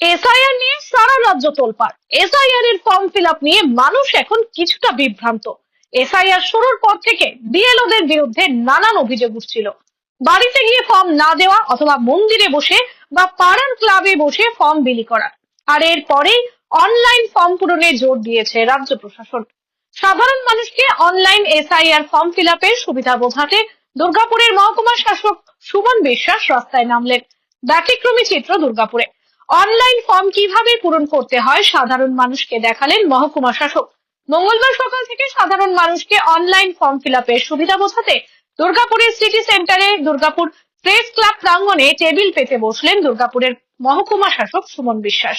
SIR নিয়ে সারা রাজ্য তোলপাড়। এসআইআর এর ফর্ম ফিল আপ নিয়ে মানুষ এখন কিছুটা বিভ্রান্ত। এসআইআর শুরুর পর থেকে বিএলওদের বিরুদ্ধে নানান অভিযোগ উঠছিল। বাড়িতে গিয়ে ফর্ম না দেওয়া অথবা মন্দিরে বসে বা পাড়ার ক্লাবে বসে ফর্ম বিলি করা। আর এরপরেই অনলাইন ফর্ম পূরণে জোর দিয়েছে রাজ্য প্রশাসন। সাধারণ মানুষকে অনলাইন এসআইআর ফর্ম ফিল আপের সুবিধা বোঝাতে দুর্গাপুরের মহকুমা শাসক সুমন বিশ্বাস রাস্তায় নামলেন। ব্যতিক্রমী চিত্র দুর্গাপুরে। অনলাইন ফর্ম কীভাবে পূরণ করতে হয় সাধারণ মানুষকে দেখালেন মহকুমা শাসক। মঙ্গলবার সকাল থেকে সাধারণ মানুষকে অনলাইন ফর্ম ফিল সুবিধা বোঝাতে দুর্গাপুরের সিটি সেন্টারে দুর্গাপুর প্রেস ক্লাব প্রাঙ্গণে টেবিল পেতে বসলেন দুর্গাপুরের মহকুমা শাসক সুমন বিশ্বাস।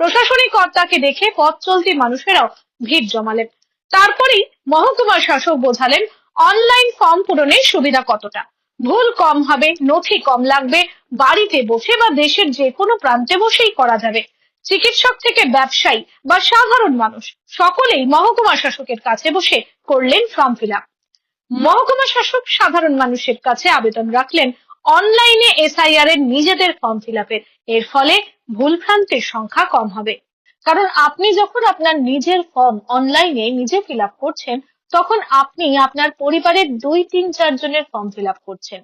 প্রশাসনিক কর্তাকে দেখে পথ চলতি মানুষেরাও ভিড় জমালেন। তারপরেই মহকুমা শাসক বোঝালেন অনলাইন ফর্ম পূরণের সুবিধা কতটা। ভুল কম হবে, নথি কম লাগবে, বাড়িতে বসে বা দেশের যে কোনো প্রান্তে বসেই করা যাবে। চিকিৎসক থেকে ব্যবসায়ী বা সাধারণ মানুষ সকলেই মহকুমা শাসকের কাছে বসে করলেন ফর্ম ফিল আপ। মহকুমা শাসক সাধারণ মানুষের কাছে আবেদন রাখলেন, অনলাইনে এসআইআর এর নিজেদের ফর্ম ফিল আপের এর ফলে ভুলভ্রান্তির সংখ্যা কম হবে। কারণ আপনি যখন আপনার নিজের ফর্ম অনলাইনে নিজে ফিল আপ করছেন তখন আপনি আপনার পরিবারের দুই, তিন, চার জনের ফর্ম ফিল করছেন।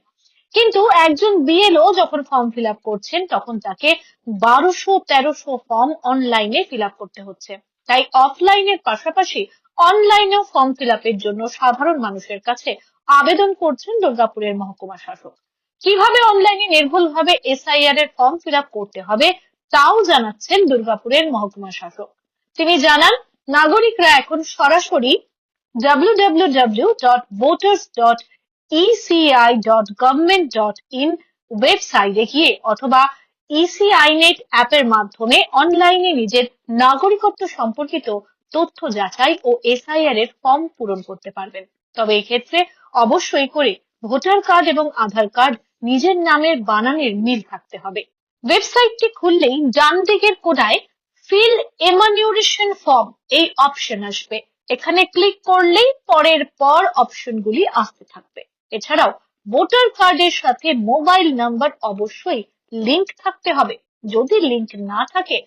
কিন্তু একজন বিএলও যখন ফর্ম ফিল করছেন, তখন তাকে বারোশো, তেরোশো ফর্ম অনলাইনে ফিল করতে হচ্ছে। তাই অফলাইনের পাশাপাশি অনলাইনেও ফর্ম ফিল জন্য সাধারণ মানুষের কাছে আবেদন করছেন দুর্গাপুরের মহকুমা শাসক। কীভাবে অনলাইনে নির্ভুলভাবে এসআইআর এর ফর্ম ফিল করতে হবে, তাও জানাচ্ছেন দুর্গাপুরের মহকুমা শাসক। তিনি জানান, নাগরিকরা এখন সরাসরি www.voters.eci.government.in ওয়েবসাইটে গিয়ে অথবা ইসিআই নেট অ্যাপের মাধ্যমে অনলাইনে নিজের নাগরিকত্ব সম্পর্কিত তথ্য যাচাই ও এসআইআর এর ফর্ম পূরণ করতে পারবেন। তবে এক্ষেত্রে অবশ্যই করে ভোটার কার্ড এবং আধার কার্ড নিজের নামের বানানের মিল থাকতে হবে। ওয়েবসাইটটি খুললেই ডান দিকের কোনায় ফিল এমানিউরেশন ফর্ম এই অপশন আসবে। এখানে ক্লিক করলেই পরের পর অপশনগুলি আসতে থাকবে। এছাড়াও ভোটার কার্ডের সাথে মোবাইল নাম্বার অবশ্যই লিংক থাকতে হবে। যদি লিংক না থাকে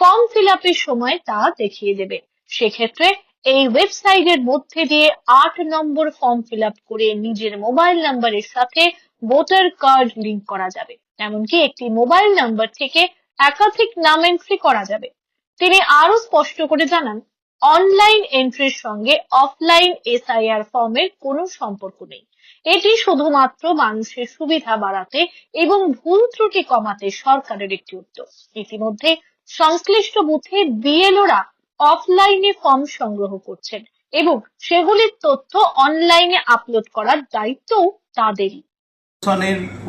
ফর্ম ফিল সময় তা দেখিয়ে দেবে। সেক্ষেত্রে এই ওয়েবসাইটের মধ্যে দিয়ে আট নম্বর ফর্ম ফিল আপ করে নিজের মোবাইল নাম্বারের সাথে ভোটার কার্ড লিংক করা যাবে। এমনকি একটি মোবাইল নাম্বার থেকে একাধিক নাম এন্ট্রি করা যাবে। তিনি আরও স্পষ্ট করে জানান অনলাইন এন্ট্রির সঙ্গে অফলাইন এসআইআর ফর্মের কোনো সম্পর্ক নেই। এটি শুধুমাত্র মানুষের সুবিধা বাড়াতে এবং ভুল ত্রুটি কমাতে সরকারের একটি উদ্যোগ। ইতিমধ্যে সংশ্লিষ্ট বুথে বিএলওরা অফলাইনে ফর্ম সংগ্রহ করছেন এবং সেগুলির তথ্য অনলাইনে আপলোড করার দায়িত্বও তাদেরই।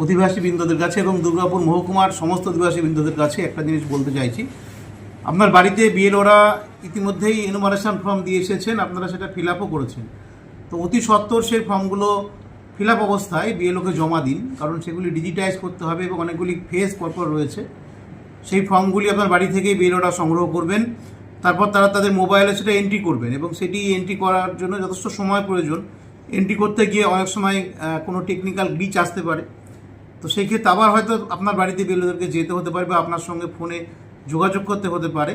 অধিবাসী বৃন্দদের কাছে এবং দুর্গাপুর মহকুমার সমস্ত অধিবাসী বৃন্দদের কাছে একটা জিনিস বলতে চাইছি। আপনার বাড়িতে বিএলওরা ইতিমধ্যেই এনুমারেশন ফর্ম দিয়ে এসেছেন, আপনারা সেটা ফিল আপও করেছেন। তো অতি সত্বর সেই ফর্মগুলো ফিল আপ অবস্থায় বিএলওকে জমা দিন, কারণ সেগুলি ডিজিটাইজ করতে হবে এবং অনেকগুলি ফেস পরপর রয়েছে। সেই ফর্মগুলি আপনার বাড়ি থেকেই বিএলওরা সংগ্রহ করবেন, তারপর তারা তাদের মোবাইলে সেটা এন্ট্রি করবেন এবং সেটি এন্ট্রি করার জন্য যথেষ্ট সময় প্রয়োজন। এন্ট্রি করতে গিয়ে অনেক সময় কোনো টেকনিক্যাল গ্লিচ আসতে পারে। তো সেই ক্ষেত্রে আবার হয়তো আপনার বাড়িতে বিএলওদেরকে যেতে হতে পারে বা আপনার সঙ্গে ফোনে যোগাযোগ করতে হতে পারে।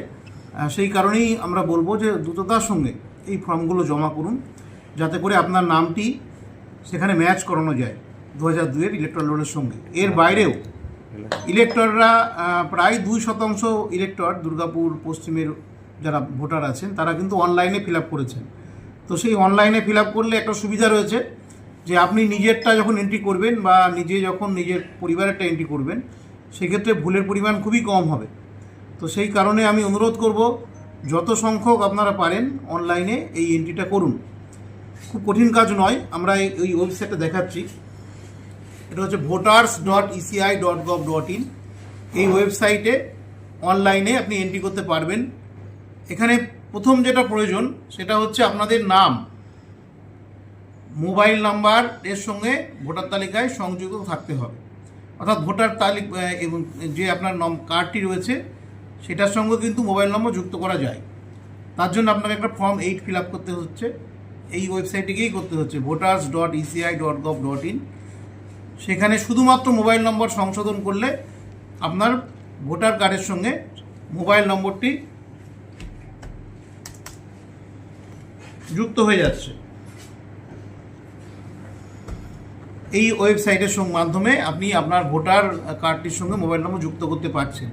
সেই কারণেই আমরা বলব যে দ্রুততার সঙ্গে এই ফর্মগুলো জমা করুন, যাতে করে আপনার নামটি সেখানে ম্যাচ করানো যায় দু হাজার দুয়ের ইলেকট্রাল রোলের সঙ্গে। এর বাইরেও ইলেক্টররা প্রায় দুই শতাংশ ইলেক্টর দুর্গাপুর, পশ্চিমের যারা ভোটার আছেন, তারা কিন্তু অনলাইনে ফিল আপ করেছেন। তো সেই অনলাইনে ফিল আপ করলে একটা সুবিধা রয়েছে যে আপনি নিজেরটা যখন এন্ট্রি করবেন বা নিজে যখন নিজের পরিবারেরটা এন্ট্রি করবেন, সেক্ষেত্রে ভুলের পরিমাণ খুবই কম হবে। তো সেই কারণে আমি অনুরোধ করব, যত সংখ্যক আপনারা পারেন অনলাইনে এই এন্ট্রিটা করুন। খুব কঠিন কাজ নয়, আমরা এই এই ওয়েবসাইটটা দেখাচ্ছি। এটা হচ্ছে voters dot ECI dot gov dot in এই ওয়েবসাইটে অনলাইনে আপনি এন্ট্রি করতে পারবেন। এখানে প্রথম যেটা প্রয়োজন, সেটা হচ্ছে আপনাদের নাম। মোবাইল নাম্বার, এর সঙ্গে ভোটার তালিকায় সংযুক্ত থাকতে হবে। অর্থাৎ ভোটার তালিকা এবং যে আপনার নম কার্ডটি রয়েছে সেটার সঙ্গে কিন্তু মোবাইল নম্বর যুক্ত করা যায়। তার জন্য আপনাকে একটা ফর্ম এইট ফিল আপ করতে হচ্ছে। এই ওয়েবসাইটে গিয়েই করতে হচ্ছে voters dot ECI dot gov dot in সেখানে শুধুমাত্র মোবাইল নম্বর সংশোধন করলে আপনার ভোটার কার্ডের সঙ্গে মোবাইল নম্বরটি যুক্ত হয়ে যাচ্ছে। এই ওয়েবসাইটের মাধ্যমে আপনি আপনার ভোটার কার্ডটির সঙ্গে মোবাইল নম্বর যুক্ত করতে পারছেন।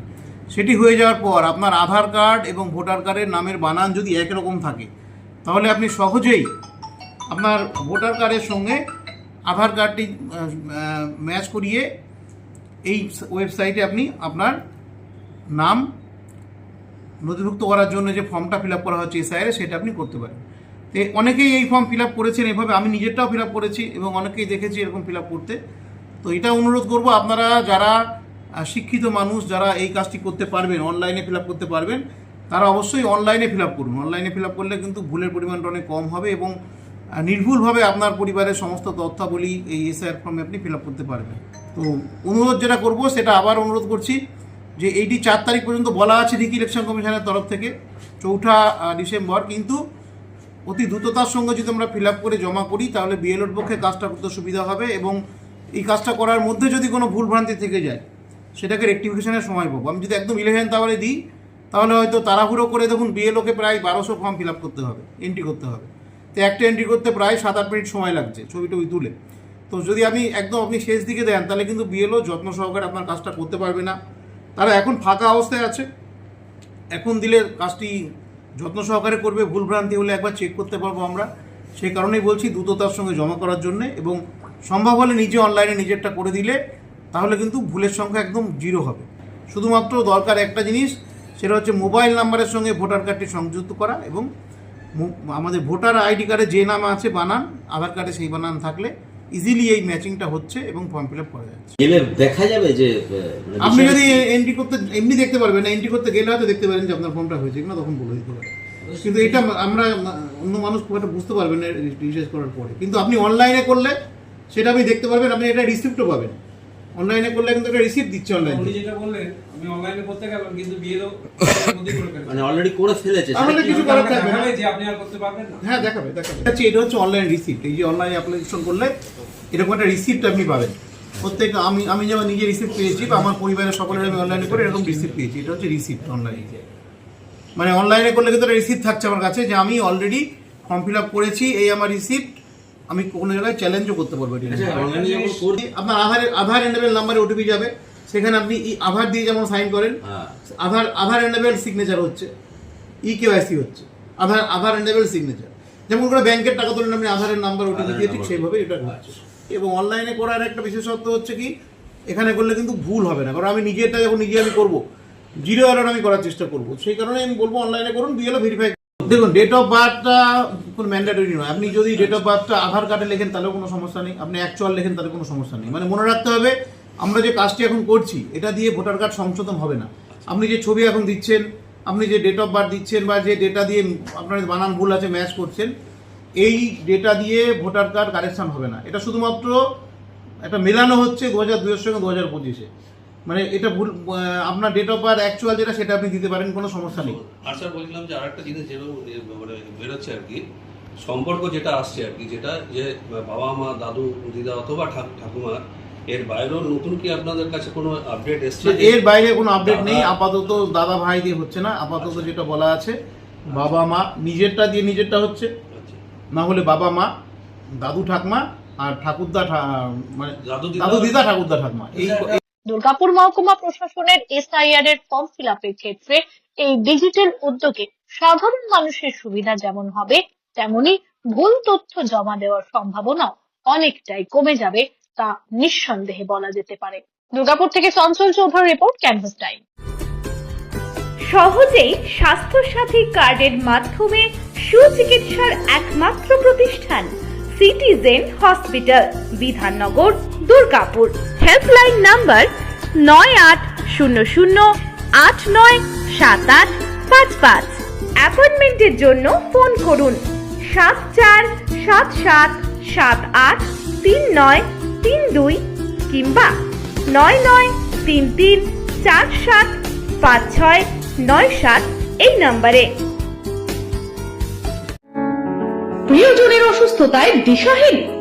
সেটি হয়ে যাওয়ার পর আপনার আধার কার্ড এবং ভোটার কার্ডের নামের বানান যদি একই রকম থাকে, তাহলে আপনি সহজেই আপনার ভোটার কার্ডের সঙ্গে আধার কার্ডটি ম্যাচ করিয়ে এই ওয়েবসাইটে আপনি আপনার নাম নথিভুক্ত করার জন্য যে ফর্মটা ফিল করা হচ্ছে এসআইআরে সেটা আপনি করতে পারেন। তো অনেকেই এই ফর্ম ফিল করেছেন এভাবে, আমি নিজেরটাও ফিল করেছি এবং অনেকেই দেখেছি এরকম ফিল করতে। তো এটা অনুরোধ করব আপনারা, যারা শিক্ষিত মানুষ যারা এই কাজটি করতে পারবেন অনলাইনে ফিল করতে পারবেন, তারা অবশ্যই অনলাইনে ফিল করুন। অনলাইনে ফিল করলে কিন্তু ভুলের পরিমাণটা অনেক কম হবে এবং নির্ভুলভাবে আপনার পরিবারের সমস্ত তথ্যাবলী এই এসআইআর ফর্মে আপনি ফিল করতে পারবেন। তো অনুরোধ যেটা করব, সেটা আবার অনুরোধ করছি যে এইটি চার তারিখ পর্যন্ত বলা আছে ঠিকই ইলেকশন কমিশনের তরফ থেকে, চৌঠা ডিসেম্বর, কিন্তু অতি দ্রুততার সঙ্গে যদি আমরা ফিল করে জমা করি, তাহলে বিএলওর পক্ষে কাজটা করতে সুবিধা হবে এবং এই কাজটা করার মধ্যে যদি কোনো ভুলভ্রান্তি থেকে যায় সেটাকে রেক্টিফিকেশনের সময় পাবো। আমি যদি একদম ইলেভেন তাহলে দিই, তাহলে হয়তো তাড়াহুড়ো করে দেখুন বিএলওকে প্রায় বারোশো ফর্ম ফিল আপ করতে হবে এন্ট্রি করতে হবে। তো একটা এন্ট্রি করতে প্রায় সাত আট মিনিট সময় লাগছে ছবি টবি তুলে। তো যদি আমি একদম আপনি শেষ দিকে দেন, তাহলে কিন্তু বিএলও যত্ন সহকারে আপনার কাজটা করতে পারবে না। তারা এখন ফাঁকা অবস্থায় আছে। এখন দিলে কাজটি যত্ন সহকারে করবে, ভুলভ্রান্তি হলে একবার চেক করতে পারব আমরা। সেই কারণেই বলছি, দ্রুততার সঙ্গে জমা করার জন্য এবং সম্ভব হলে নিজে অনলাইনে নিজেরটা করে দিলে তাহলে কিন্তু ভুলের সংখ্যা একদম জিরো হবে। শুধুমাত্র দরকার একটা জিনিস সেটা হচ্ছে মোবাইল নাম্বারের সঙ্গে ভোটার কার্ডটি সংযুক্ত করা এবং আমাদের ভোটার আইডি কার্ডে যে নাম আছে বানান আধার কার্ডে সেই বানান থাকলে ইজিলি এই ম্যাচিংটা হচ্ছে এবং ফর্ম ফিল আপ করা যাচ্ছে। দেখা যাবে যে মানে আপনি যদি এন্ট্রি করতে এমনি দেখতে পারবেন এন্ট্রি করতে গেলে হয়তো দেখতে পারেন যে আপনার ফর্মটা হয়েছে কিনা তখন বলে দিতে পারে কিন্তু এটা আমরা অন্য মানুষ খুব একটা বুঝতে পারবেন রিসার্চ করার পরে। কিন্তু আপনি অনলাইনে করলে সেটা আপনি দেখতে পারবেন আপনি এটা রিসিপ্টও পাবেন। অনলাইনে করলে কিন্তু একটা রিসিপ্ট দিচ্ছে অনলাইনে উনি যেটা বললেন আমি অনলাইনে করতে গেলাম কিন্তু করে ফেলেছে। মানে অলরেডি করে ফেলেছে। তাহলে কিছু করার থাকবে না। যে আপনি আর করতে পারবেন না। হ্যাঁ দেখাবে দেখাবে। আচ্ছা এটা হচ্ছে অনলাইন রিসিপ্ট এই যে অনলাইন অ্যাপ্লিকেশন করলে এরকম একটা রিসিপ্ট আপনি পাবেন। প্রত্যেক আমি আমি যেমন নিজে রিসিপ্ট পেয়েছি বা আমার পরিবারের সকলের আমি অনলাইনে করে এরকম রিসিপ্ট পেয়েছি। এটা হচ্ছে রিসিপ্ট অনলাইনে মানে অনলাইনে করলে কিন্তু একটা রিসিপ্ট থাকছে আমার কাছে যে আমি অলরেডি ফর্ম ফিল আপ করেছি এই আমার রিসিপ্ট আমি কোনো জায়গায় চ্যালেঞ্জও করতে পারব এটা আচ্ছা, আপনার আধারের আধার এন্ডেবল নাম্বারে ওটিপি যাবে। সেখানে আপনি ই আধার দিয়ে যেমন সাইন করেন আধার আধার এন্ডেবল সিগনেচার হচ্ছে ই কেওয়াইসি হচ্ছে আধার আধার এন্ডেবল সিগনেচার যেমন করে ব্যাংকের টাকা তোলেন আপনি আধারের নাম্বার ওটিপি দিয়ে ঠিক সেইভাবে এটা হচ্ছে। এবং অনলাইনে করার একটা বিশেষত্ব হচ্ছে কি এখানে করলে কিন্তু ভুল হবে না। কারণ আমি নিজেরটা যখন নিজে আমি করব জিরো অ্যালার্ট আমি করার চেষ্টা করব। সেই কারণে আমি বলব অনলাইনে করুন বিএলও ভেরিফাই দেখুন ডেট অফ বার্থটা কোনো ম্যান্ডেটরি নয়। আপনি যদি ডেট অফ বার্থটা আধার কার্ডে লেখেন তাহলেও কোনো সমস্যা নেই। আপনি অ্যাকচুয়াল লেখেন, তাহলে কোনো সমস্যা নেই। মানে মনে রাখতে হবে, আমরা যে কাজটি এখন করছি, এটা দিয়ে ভোটার কার্ড সংশোধন হবে না। আপনি যে ছবি এখন দিচ্ছেন, আপনি যে ডেট অফ বার্থ দিচ্ছেন বা যে ডেটা দিয়ে আপনার বানান ভুল আছে ম্যাচ করছেন, এই ডেটা দিয়ে ভোটার কার্ড কারেকশন হবে না। এটা শুধুমাত্র একটা মেলানো হচ্ছে দু হাজার দুইয়ের সঙ্গে দু হাজার পঁচিশে। মানে এটা ভুল আপনার ডেট অফ বার্থ অ্যাকচুয়াল যেটা সেটা আপনি দিতে পারেন কোনো সমস্যা নেই। আর স্যার বলছিলাম যে আরেকটা জিনিস যেটা মানে বেরোচ্ছে আর কি সম্পর্ক যেটা আসছে আর কি যেটা যে বাবা মা দাদু দিদা অথবা ঠাক- ঠাকুমা এর বাইরেও নতুন কি আপনাদের কাছে কোনো আপডেট এসছে? এর বাইরে কোনো আপডেট নেই আপাতত দাদা ভাই দিয়ে হচ্ছে না আপাতত যেটা বলা আছে বাবা মা নিজেরটা দিয়ে নিজেরটা হচ্ছে। আচ্ছা। না হলে বাবা মা দাদু ঠাকমা আর ঠাকুরদা মানে দাদু দিদা- দাদু দিদা ঠাকুরদা ঠাকমা এই দুর্গাপুর মহকুমা প্রশাসনের এসআইআর এর ফর্ম ফিল আপের ক্ষেত্রে এই ডিজিটাল উদ্যোগে সাধারণ মানুষের সুবিধা যেমন হবে, তেমনি ভুল তথ্য জমা দেওয়ার সম্ভাবনা অনেকটাই কমে যাবে তা নিঃসন্দেহে বলা যেতে পারে। দুর্গাপুর থেকে Chanchal Chowdhury report, canvas time. সহজেই স্বাস্থ্যসাথী কার্ডের মাধ্যমে সুচিকিৎসার একমাত্র প্রতিষ্ঠান citizen hospital, Bidhannagar. Durgapur. Helpline number নয় আট শূন্য শূন্য আট নয় সাত আট পাঁচ পাঁচ। অ্যাপয়েন্টমেন্টের জন্য ফোন করুন। সাত চার সাত সাত সাত আট তিন নয় তিন দুই কিংবা নয় নয় তিন তিন চার সাত পাঁচ ছয় নয় সাত এই নম্বরে। প্রিয়জনের অসুস্থতায় দিশাহীন?